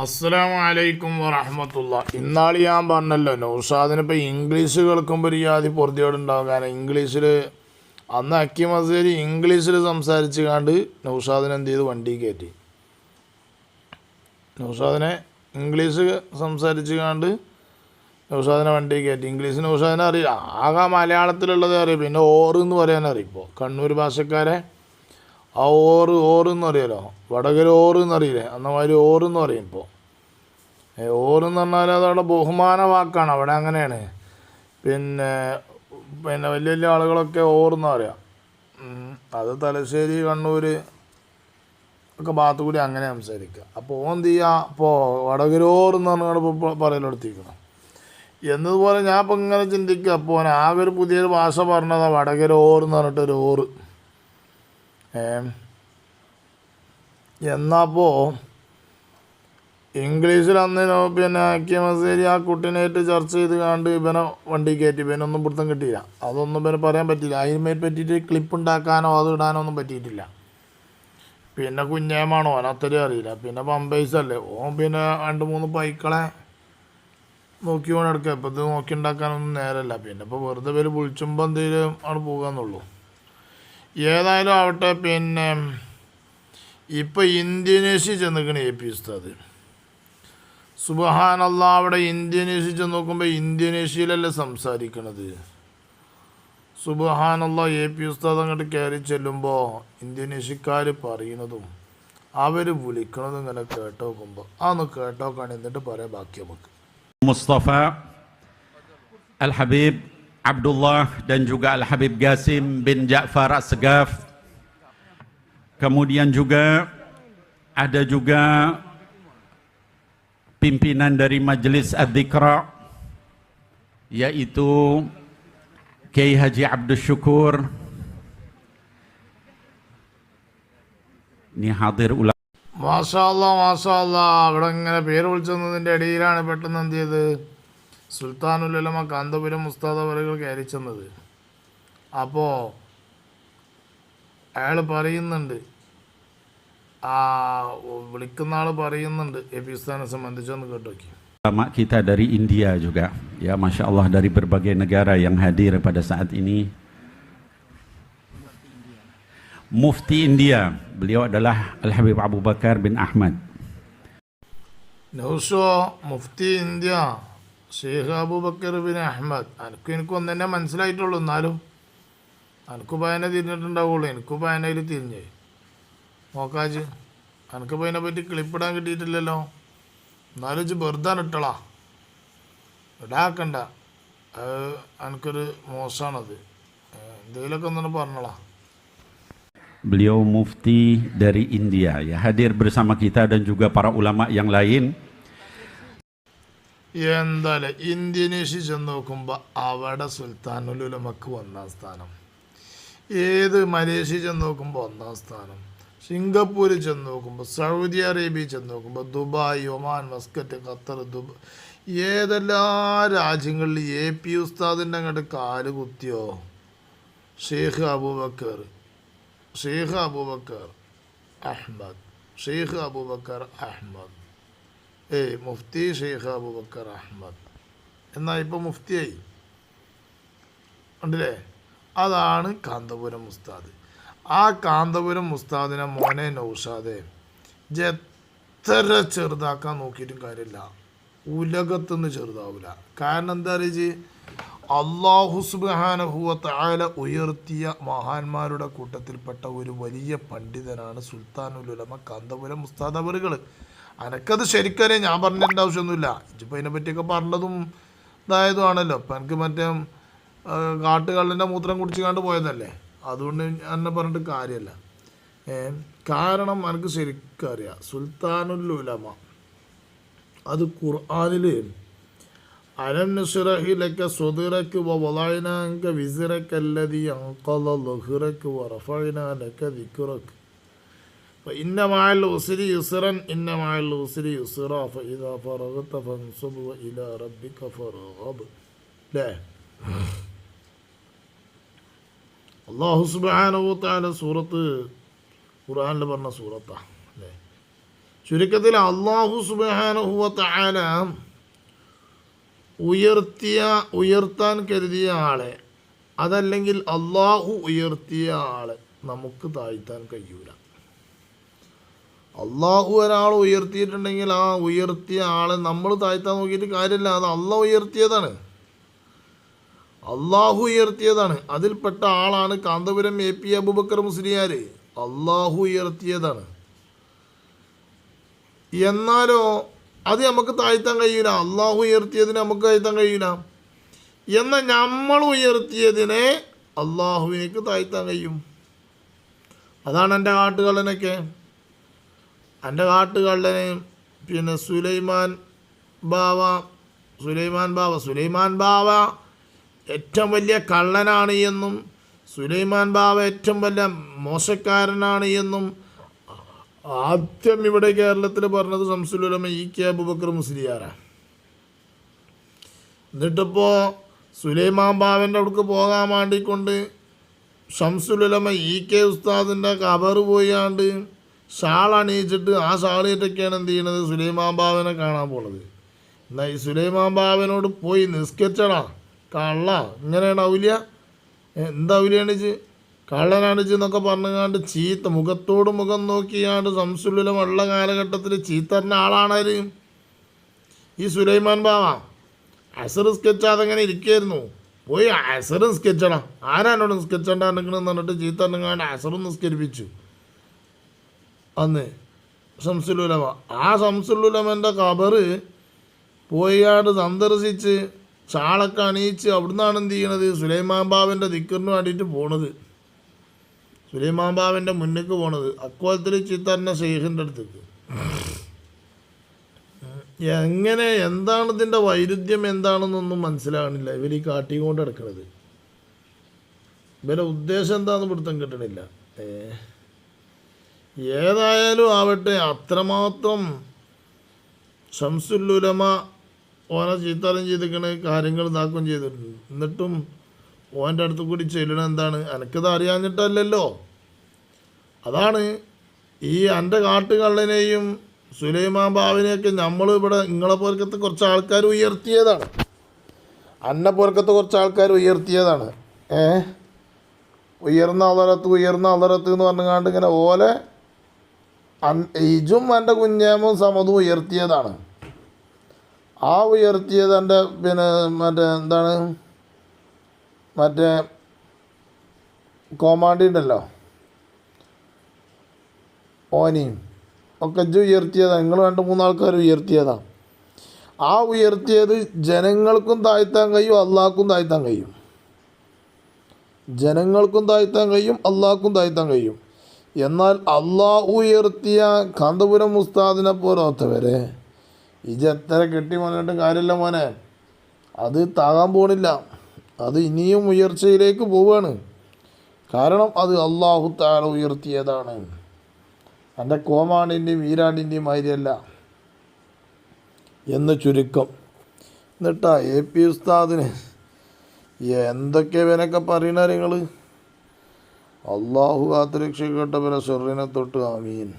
അസ്സലാമു അലൈക്കും വറഹമത്തുള്ള. ഇന്നാൾ ഞാൻ പറഞ്ഞല്ലോ നൗഷാദിന് ഇപ്പോൾ ഇംഗ്ലീഷ് കേൾക്കുമ്പോൾ ഒരു യാതി പൊറുതിയോടുണ്ടാവും കാരണം ഇംഗ്ലീഷിൽ അന്ന് അക്കി മസേരി ഇംഗ്ലീഷിൽ സംസാരിച്ച് കണ്ട് നൗഷാദിനെ എന്ത് ചെയ്തു? വണ്ടി കയറ്റി നൗഷാദിനെ ഇംഗ്ലീഷ് സംസാരിച്ച് കണ്ട് നൗഷാദിനെ വണ്ടി കയറ്റി ഇംഗ്ലീഷ് നൗഷാദിനെ അറിയാം ആകെ മലയാളത്തിലുള്ളതേ അറിയാം. പിന്നെ ഓറ് എന്ന് പറയാനറിയിപ്പോൾ കണ്ണൂർ ഭാഷക്കാരെ ആ ഓറ് ഓറ് എന്ന് അറിയാലോ വടകര ഓറ് എന്നറിയില്ലേ അന്നമാതിരി ഓറ് എന്ന് പറയും ഇപ്പോൾ ഏ, ഓറ് എന്ന് പറഞ്ഞാൽ അതവിടെ ബഹുമാന വാക്കാണ്. അവിടെ അങ്ങനെയാണ്. പിന്നെ പിന്നെ വലിയ വലിയ ആളുകളൊക്കെ ഓറെന്ന് പറയാം അത് തലശ്ശേരി കണ്ണൂർ ഒക്കെ ഭാഗത്ത് കൂടി അങ്ങനെ സംസാരിക്കുക. അപ്പോൾ ഓൻ ചെയ്യുക ഇപ്പോൾ വടകര ഓറ് എന്ന് പറഞ്ഞാൽ ഇപ്പോൾ പറയലെടുത്തിരിക്കണം എന്നതുപോലെ ഞാൻ ഇപ്പം ഇങ്ങനെ ചിന്തിക്കുക. അപ്പോൾ ആകെ ഒരു പുതിയൊരു ഭാഷ പറഞ്ഞതാണ് വടകര ഓറ് എന്ന് പറഞ്ഞിട്ടൊരു ഓറ്. എന്നപ്പോൾ ഇംഗ്ലീഷിൽ അന്ന് പിന്നെ കെ മസേരി ആ കുട്ടീനായിട്ട് ചർച്ച ചെയ്ത് കണ്ട് ഇവനെ വണ്ടി കയറ്റി ഇവനൊന്നും പിടുത്തം കിട്ടിയില്ല. അതൊന്നും ഇവന് പറയാൻ പറ്റില്ല അതിന്മേൽ പറ്റിയിട്ട് ക്ലിപ്പ് ഉണ്ടാക്കാനോ അത് ഇടാനോ ഒന്നും പറ്റിയിട്ടില്ല. പിന്നെ കുഞ്ഞേമാണോ? ഓൻ അത്രയും അറിയില്ല. പിന്നെ പമ്പേഴ്സ് അല്ലേ? ഓൻ പിന്നെ രണ്ട് മൂന്ന് പൈക്കളെ നോക്കി കൊണ്ട് എടുക്കുക. ഇത് നോക്കി ഉണ്ടാക്കാനൊന്നും നേരമല്ല. പിന്നെ ഇപ്പോൾ വെറുതെ പേര് വിളിച്ചുമ്പോൾ എന്തെങ്കിലും അവിടെ പോകാന്നുള്ളൂ. ഏതായാലും ആവട്ടെ പിന്നെ ഇപ്പം ഇന്ത്യനേഷ്യ ചെന്നിക്കണ എ പി ഉസ്താദ്. സുബഹാനല്ല അവിടെ ഇന്ത്യനേഷ്യ ചെന്ന് നോക്കുമ്പോൾ ഇന്ത്യനേഷ്യയിലല്ലേ സംസാരിക്കണത്. സുബഹാനല്ല എ പി ഉസ്താദ് അങ്ങോട്ട് കയറി ചെല്ലുമ്പോൾ ഇന്ത്യനേഷ്യക്കാർ പറയുന്നതും അവർ വിളിക്കണതും ഇങ്ങനെ കേട്ടോ നോക്കുമ്പോൾ അതൊന്ന് കേട്ടോക്കാണ് എന്നിട്ട് പറയാം ബാക്കി നമുക്ക്. Mustafa Al-Habib Abdullah dan juga Al-Habib Gasim bin Ja'far As-Segaf. Kemudian juga ada juga pimpinan dari Majelis Ad-Dhikra yaitu Kiai Haji Abdul Syukur. Ini hadir ulama മാഷാല്ല മാഷാല്ല അവിടെ ഇങ്ങനെ പേര് വിളിച്ചതിൻ്റെ ഇടയിലാണ് പെട്ടെന്ന് എന്ത് ചെയ്ത് സുൽത്താനുലമ കാന്തപുരം മുസ്താദ് അവരുകൾ കയറി ചെന്നത് അപ്പോൾ അയാൾ പറയുന്നുണ്ട് ആ വിളിക്കുന്ന ആൾ പറയുന്നുണ്ട് എ പി ഉസ്താനെ സംബന്ധിച്ചൊന്ന് കേട്ടു നോക്കി Ulama kita dari India juga, ya masya Allah dari berbagai negara yang hadir pada saat ini. Mufti India, beliau adalah Al Habib Abu Bakar bin Ahmad. നൗഷോ Mufti India Sheikh Abubakar bin Ahmed അനക്കും എനിക്ക് ഒന്ന് തന്നെ മനസ്സിലായിട്ടുള്ളൂ എന്നാലും അനക്ക് പയനെ തിരിഞ്ഞിട്ടുണ്ടാവുള്ളൂ എനിക്ക് പയനയിൽ തിരിഞ്ഞേ നോക്കാച്ച് അനക്ക് അതിനെ പറ്റി ക്ലിപ്പിടാൻ കിട്ടിയിട്ടില്ലല്ലോ എന്നാലും ഇജ്ജ് വെറുതെ ഇട്ടളാ ഇടാക്കണ്ട അത് എനിക്കൊരു മോശമാണത് എന്തെങ്കിലുമൊക്കെ ഒന്നു പറഞ്ഞോളാ Beliau mufti dari India, ya hadir bersama kita dan juga para ulama yang lain. എന്തായാലും ഇന്ത്യനേഷ്യ ചെന്ന് നോക്കുമ്പോൾ അവിടെ സുൽത്താനുലുലമക്ക് ഒന്നാം സ്ഥാനം. ഏത് മലേഷ്യ ചെന്ന് നോക്കുമ്പോൾ ഒന്നാം സ്ഥാനം. സിംഗപ്പൂർ ചെന്ന് നോക്കുമ്പോൾ സൗദി അറേബ്യ ചെന്ന് നോക്കുമ്പോൾ ദുബായ് ഒമാൻ മസ്കറ്റ് ഖത്തർ ദുബ ഏതെല്ലാ രാജ്യങ്ങളിൽ എ പി ഉസ്താദിന്റെ അങ്ങോട്ട് കാൽ കുത്തിയോ? ഷെയ്ഖ് അബൂബക്കർ ഷെയ്ഖ് അബൂബക്കർ അഹ്മദ് ഷെയ്ഖ് അബൂബക്കർ അഹ്മദ്. ഏയ് മുഫ്തി ഷെയ്ഖ് അബൂബക്കർ അഹമ്മദ് എന്നാൽ ഇപ്പോൾ മുഫ്തിയായി? ഉണ്ടല്ലേ അതാണ് കാന്തപുരം ഉസ്താദ്. ആ കാന്തപുരം ഉസ്താദിനെ മോനെ നൗഷാദെ എത്ര ചെറുതാക്കാൻ നോക്കിയിട്ടും കാര്യമില്ല. ഉലകത്തുനിന്ന് ചെറുതാവില്ല കാരണം എന്താ അറിയിച്ച് അള്ളാഹു സുബാനഹുവ താല ഉയർത്തിയ മഹാന്മാരുടെ കൂട്ടത്തിൽപ്പെട്ട ഒരു വലിയ പണ്ഡിതനാണ് സുൽത്താനുലുലമ കാന്തപുരം ഉസ്താദ് അവറുകൾ അനക്കത് ശരിക്കരെ ഞാൻ പറഞ്ഞതിന്റെ ആവശ്യമൊന്നുമില്ല. ഇജിപ്പോൾ ഇതിനെപ്പറ്റിയൊക്കെ പറഞ്ഞതും ഇതായതുമാണല്ലോ. ഇപ്പം എനിക്ക് മറ്റേ കാട്ടുകള്ളിന്റെ മൂത്രം കുടിച്ചുകാണ്ട് പോയതല്ലേ? അതുകൊണ്ട് എന്നെ പറഞ്ഞിട്ട് കാര്യമല്ല കാരണം എനിക്ക് ശരിക്കറിയാം സുൽത്താനുൽ ഉലമ അത് ഖുർആാനിൽ അലം വിസിറക്കല്ലതി അങ്കള ലഹുറക്ക് വറഫൈനാനക്ക ഇന്നമായൽ ഉസിരി യുസിറൻ ഇന്നമായൽ ഉസിരി യുസിറ ഫഇദ ഫറഗത സൂറത്ത് ഖുർആനിൽ പറഞ്ഞ സൂറത്താണ് അല്ലേ ചുരുക്കത്തിൽ അള്ളാഹു സുബ്ഹാനഹു ഉയർത്തിയ ഉയർത്താൻ കരുതിയ ആളെ അതല്ലെങ്കിൽ അള്ളാഹു ഉയർത്തിയ ആളെ നമുക്ക് താഴ്ത്താൻ കഴിയൂല. അള്ളാഹു ഒരാൾ ഉയർത്തിയിട്ടുണ്ടെങ്കിൽ ആ ഉയർത്തിയ ആളെ നമ്മൾ താഴ്ത്താൻ നോക്കിയിട്ട് കാര്യമില്ല. അത് അള്ളാഹ് ഉയർത്തിയതാണ്. അള്ളാഹു ഉയർത്തിയതാണ്. അതിൽപ്പെട്ട ആളാണ് കാന്തപുരം എ പി അബുബക്കർ മുസ്ലിയാർ അള്ളാഹു ഉയർത്തിയതാണ്. എന്നാലോ അത് നമുക്ക് താഴ്ത്താൻ കഴിയില്ല അള്ളാഹു ഉയർത്തിയതിനെ നമുക്ക് താഴ്ത്താൻ കഴിയില്ല എന്നാൽ നമ്മൾ ഉയർത്തിയതിനെ അള്ളാഹുവിനേക്ക് താഴ്ത്താൻ കഴിയും. അതാണ് എന്റെ കാട്ടുകള്ളനൊക്കെ. എന്റെ കാട്ടുകള്ളനെയും പിന്നെ സുലൈമാൻ ബാവ സുലൈമാൻ ബാവ സുലൈമാൻ ബാവ ഏറ്റവും വലിയ കള്ളനാണ് എന്നും സുലൈമാൻ ബാവ ഏറ്റവും വലിയ മോശക്കാരനാണ് എന്നും ആദ്യം ഇവിടെ കേരളത്തിൽ പറഞ്ഞത് സംസുലുലമ ഇ കെ അബുബക്കർ മുസ്ലിയാറാണ് എന്നിട്ടിപ്പോൾ സുലൈമാൻ ബാവന്റെ അവിടേക്ക് പോകാൻ വേണ്ടിക്കൊണ്ട് ഷംസുലുലമ ഇ കെ ഉസ്താദിന്റെ കബർ പോയാണ്ട് ഷാൾ അണിയിച്ചിട്ട് ആ ഷാളിയിട്ടൊക്കെയാണ് എന്ത് ചെയ്യണത്? സുലൈമാൻ ബാബനെ കാണാൻ പോണത്. എന്നാൽ ഈ സുലൈമാൻ ബാബനോട് പോയി നിസ്കരിച്ചടാ. കള്ള. ഇങ്ങനെയാണ് ഔലിയ? എന്താ കള്ളനാണിച്ച് എന്നൊക്കെ പറഞ്ഞുകൊണ്ട് ചീത്ത മുഖത്തോട് മുഖം നോക്കിയാണ്ട് സംസുല്ലുലം ഉള്ള കാലഘട്ടത്തിൽ ചീത്തറിന്റെ ആളാണാര്? ഈ സുലൈമാൻ ബാബ. അസർ സ്കെച്ചാതെ അങ്ങനെ ഇരിക്കായിരുന്നു. പോയി അസർ സ്കെച്ചടാ ആരാനോട് സ്കെച്ചണ്ടാണെന്ന് പറഞ്ഞിട്ട് ചീത്തറിനെങ്ങാണ്ട് അസറും നിസ്കരിപ്പിച്ചു. അന്ന് ശംസുലുലമ. ആ ശംസുലുലമന്റെ കബറ് പോയാട് സന്ദർശിച്ച് ചാളൊക്കെ അണിയിച്ച് അവിടുന്നാണ് എന്ത് ചെയ്യണത്? സുലൈമാൻ ദിക്കറിന് വേണ്ടിയിട്ട് പോണത്. സുലൈമാൻ ബാബന്റെ മുന്നിലേക്ക് പോണത്. അക്കോലത്തിൽ ചിത്തന്നെ ഷെയ്ഖിന്റെ അടുത്തേക്ക്. എങ്ങനെ എന്താണ് ഇതിന്റെ വൈരുദ്ധ്യം എന്താണെന്നൊന്നും മനസ്സിലാകണില്ല. ഇവർ ഈ കാട്ടിക്കൊണ്ട് കിടക്കണത് ഇവരുടെ ഉദ്ദേശം എന്താണെന്ന് പിടുത്തം കിട്ടണില്ല ഏ ഏതായാലും ആവട്ടെ അത്രമാത്രം ഷംസുല്ലുലമ ഓനെ ചീത്താലും ചെയ്തിരിക്കണ കാര്യങ്ങൾ ഇതാക്കുകയും ചെയ്തിട്ടുണ്ട്. എന്നിട്ടും ഓന്റെ അടുത്ത് കൂടി ചെല്ലണം എന്താണ്? എനിക്കത് അറിയാഞ്ഞിട്ടല്ലല്ലോ. അതാണ് ഈ എന്റെ കാട്ടുകള്ളനെയും സുലൈമാൻ ബാവിനെയൊക്കെ നമ്മൾ ഇവിടെ നിങ്ങളെ പോലത്തെ കുറച്ച് ആൾക്കാർ ഉയർത്തിയതാണ്. അന്നെ പോലത്തെ കുറച്ച് ആൾക്കാർ ഉയർത്തിയതാണ്. ഏ? ഉയർന്ന അലറത്ത് ഉയർന്ന അലറത്ത് എന്ന് പറഞ്ഞുകൊണ്ട് ഇങ്ങനെ ഓലെ ഇജും എന്റെ കുഞ്ഞേമും സമതും ഉയർത്തിയതാണ്. ആ ഉയർത്തിയത് എന്റെ പിന്നെ മറ്റേ എന്താണ്? മറ്റേ കോമാണ്ടി ഉണ്ടല്ലോ. ഓനിയും ഒക്കെ ഇജ് ഉയർത്തിയതാണ് നിങ്ങൾ രണ്ട് മൂന്നാൾക്കാർ ഉയർത്തിയതാണ് ആ ഉയർത്തിയത് ജനങ്ങൾക്കും താഴ്ത്താൻ കഴിയും അള്ളാഹ്ക്കും താഴ്ത്താൻ കഴിയും. ജനങ്ങൾക്കും താഴ്ത്താൻ കഴിയും അള്ളാഹ്ക്കും താഴ്ത്താൻ കഴിയും. എന്നാൽ അള്ളാഹ് ഉയർത്തിയ കാന്തപുരം ഉസ്താദിനെ പോലത്തവരെ ഇജ് എത്ര കെട്ടി വന്നിട്ടും കാര്യമില്ല മോനെ. അത് താകാൻ പോണില്ല. അത് ഇനിയും ഉയർച്ചയിലേക്ക് പോവുകയാണ് കാരണം അത് അള്ളാഹു താര ഉയർത്തിയതാണ്. എന്റെ കോമാണിന്റെയും ഈരാണിന്റെയും മാതിരിയല്ല. എന്ന് ചുരുക്കം. എന്നിട്ടാ എ പി ഉസ്താദിന് എന്തൊക്കെ വേനൊക്കെ പറയണ നിങ്ങൾ അള്ളാഹു കാത്തുരക്ഷിക്കട്ടെ പിന്നെ സ്വർണിനെ തൊട്ട് ആമീൻ.